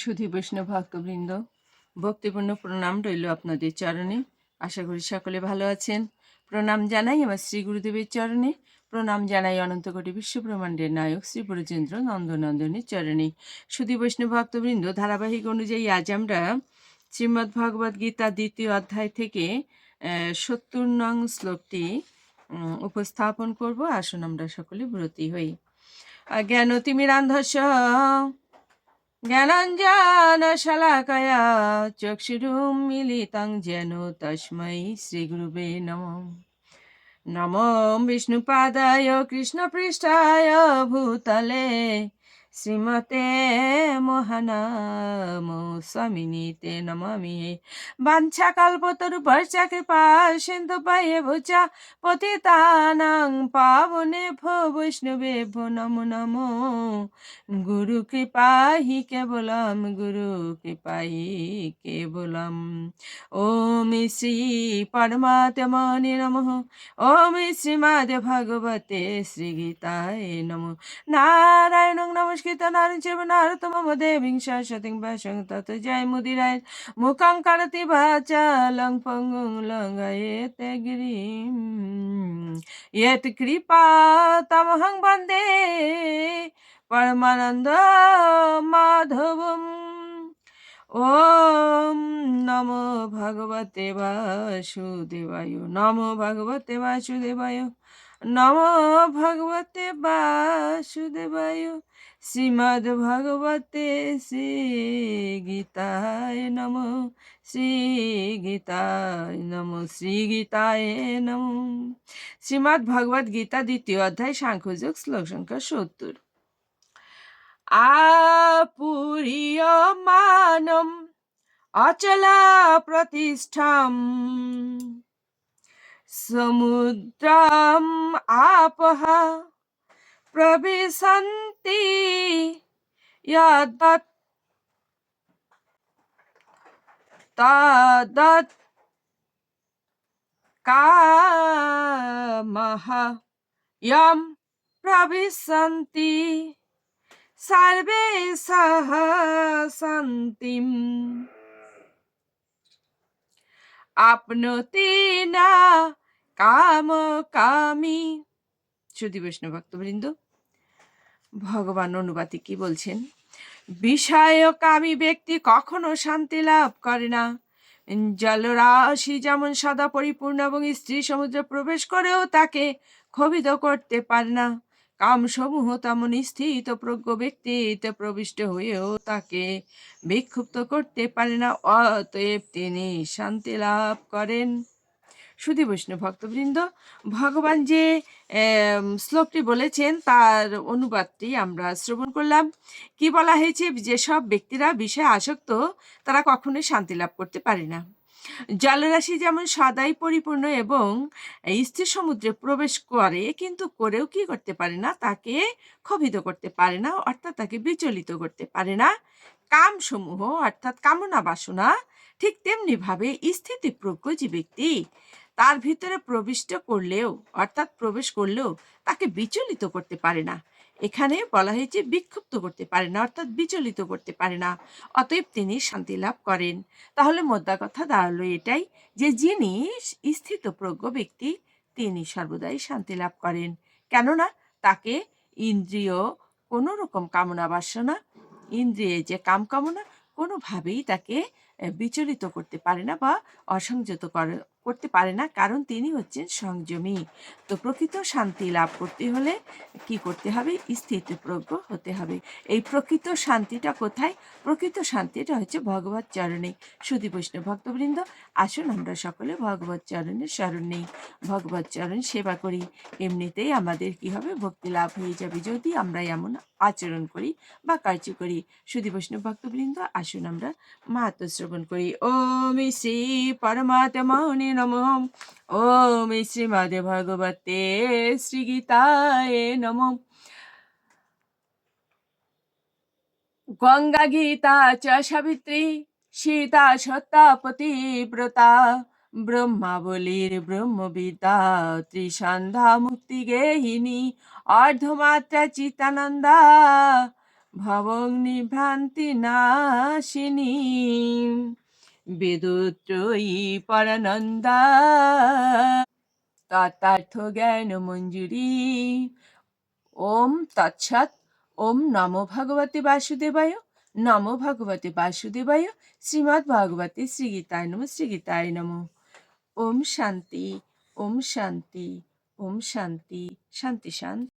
সুধী বৈষ্ণব ভক্তবৃন্দ, ভক্তিপূর্ণ প্রণাম রইল আপনাদের চরণে। আশা করি সকলে ভালো আছেন। প্রণাম জানাই আমার শ্রী গুরুদেবের চরণে। প্রণাম জানাই অনন্ত কোটি বিশ্ব ব্রহ্মাণ্ডের নায়ক শ্রী ব্রজেন্দ্র নন্দনন্দনের চরণে। সুধী বৈষ্ণব ভক্তবৃন্দ, ধারাবাহিক অনুযায়ী আজ আমরা শ্রীমদ্ ভগবদ গীতা দ্বিতীয় অধ্যায় থেকে সত্তর নং শ্লোকটি উপস্থাপন করব। আসুন আমরা সকলে ব্রতী হই। জ্ঞান তিমিরান্ধস্য জ্ঞানাঞ্জন শলাকয়া চক্ষুরুম মিলিতং যেন তস্मै শ্রীগুরুবে নম। নম বিষ্ণুপাদায় কৃষ্ণপৃষ্ঠায় ভূতলে শ্রীমতে মহানাম, স্বামিনীতে নমামি। বাঞ্ছা কল্পতরুপর্চা কৃপা সিন্ধু পায়ে ভুচা পতিতানাং পাবনে ভো বৈষ্ণবে ভো নমো নমো। গুরু কৃপাহি কেবলম, গুরু কৃপাহি কেবলম। ওম শ্রী পরমাত্মনে নমঃ। ওম শ্রীমদ ভগবতে শ্রীগীতায় নমঃ। নারায়ণং নমস্কৃত নারায়ণ চৈব নারতমম দেবীং সরস্বতীং ভাষং তত জয় মুদিরায় মুখং করতি বাচালং পঙ্গুং লঙ্ঘয়েতে গিরিম यत् कृपा तमहं वन्दे परमानन्द माधवम् ॐ नमो भगवते वासुदेवाय नमो भगवते वासुदेवाय नमो শ্রীমদ্ ভগবতে শ্রী গীতায় নম শ্রী গীতায় নম শ্রী গীতায় নম। শ্রীমদ্ ভগবত গীতা দ্বিতীয় অধ্যায়, সাংখ্যযোগ, শ্লোক সংখ্যা সত্তর। আপুরীয় অচলা প্রতিষ্ঠাম সমুদ্রম আপহা প্রবেশন্তি ইয়াদাত তাদাত কামাহ ইয়াম প্রবিশন্তি সর্বে সহ সন্তিম আপনতি না কাম কামি শ্রুতি বৈষ্ণব ভক্তবৃন্দ ভগবান অনুবাদে কি বলছেন? বিষয়কামী ব্যক্তি কখনো শান্তি লাভ করে না। জলরাশি যেমন সদা পরিপূর্ণ এবং স্ত্রী সমুদ্রে প্রবেশ করেও তাকে ক্ষোভিত করতে পারে না। কামসমূহ তেমন স্থিত, প্রজ্ঞ ব্যক্তিতে প্রবিষ্ট হয়েও তাকে বিক্ষুব্ধ করতে পারে না। অতএব তিনি শান্তি লাভ করেন। সুধী বৈষ্ণব ভক্তবৃন্দ, ভগবান যে শ্লোকটি বলেছেন, তার অনুবাদটি আমরা শ্রবণ করলাম। কি বলা হয়েছে? যেসব ব্যক্তিরা বিষয়ে আসক্ত, তারা কখনোই শান্তি লাভ করতে পারে না। জলরাশি যেমন সদাই পরিপূর্ণ এবং স্থির সমুদ্রে প্রবেশ করে, কিন্তু করেও কি করতে পারে না? তাকে ক্ষোভিত করতে পারে না, অর্থাৎ তাকে বিচলিত করতে পারে না। কামসমূহ, অর্থাৎ কামনা বাসনা, ঠিক তেমনি ভাবে স্থিতিপ্রজ্ঞ যে ব্যক্তি তার ভিতরে প্রবিষ্ট করলেও, অর্থাৎ প্রবেশ করলেও তাকে বিচলিত করতে পারে না। এখানে বলা হয়েছে বিক্ষুব্ধ করতে পারে না, অর্থাৎ বিচলিত করতে পারে না। অতএব তিনি শান্তি লাভ করেন। তাহলে মোদ্দা কথা দাঁড়াল এটাই যে যিনি স্থিত প্রজ্ঞ ব্যক্তি, তিনি সর্বদাই শান্তি লাভ করেন। কেননা তাকে ইন্দ্রিয় কোনো রকম কামনা বাসনা, ইন্দ্রিয়ে যে কাম কামনা কোনোভাবেই তাকে বিচলিত করতে পারে না বা অসংযত করতে পারে না, কারণ তিনি হচ্ছেন সংযমী। তো প্রকৃত শান্তি লাভ করতে হলে কি করতে হবে? স্থিতপ্রজ্ঞ হতে হবে। এই প্রকৃত শান্তিটা কোথায়? প্রকৃত শান্তিটা হচ্ছে ভগবত চরণে। সুদী বৈষ্ণব ভক্তবৃন্দ, আসুন আমরা সকলে ভগবত চরণের শরণ নেই। ভগবত চরণ সেবা করি। এমনিতেই আমাদের কি হবে? ভক্তি লাভ হয়ে যাবে। যদি আমরা এমন আচরণ করি বা কার্য করি সুদী বৈষ্ণব ভক্তবৃন্দ, আসুন আমরা মাহাত্ম শ্রবণ করি। ওম শ্রী পরমাত্মনে নম ওম শ্রীমদে ভগবতে শ্রীগীতায় নম। গঙ্গা গীতা চ সাবিত্রী, সীতা সত্তা পতিব্রতা ব্রহ্মাবলীর ব্রহ্মবিদ্যা, ত্রিসন্ধ্যা মুক্তি গেহিনী অর্ধমাত্রা চিত্তানন্দা ভবং নিভ্রান্তি নাশিনী। বেদত্রয়ী পরানন্দা। তথার্থ জ্ঞান মঞ্জুরি। ওম তৎসৎ। ওম নমো ভগবতে বাসুদেবায়। নমো ভগবতে বাসুদেবায়। শ্রীমদ্ ভগবতে শ্রীগীতায় নম শ্রীগীতায় নম। ওম শান্তি। ওম শান্তি। ওম শান্তি। শান্তি শান্তি।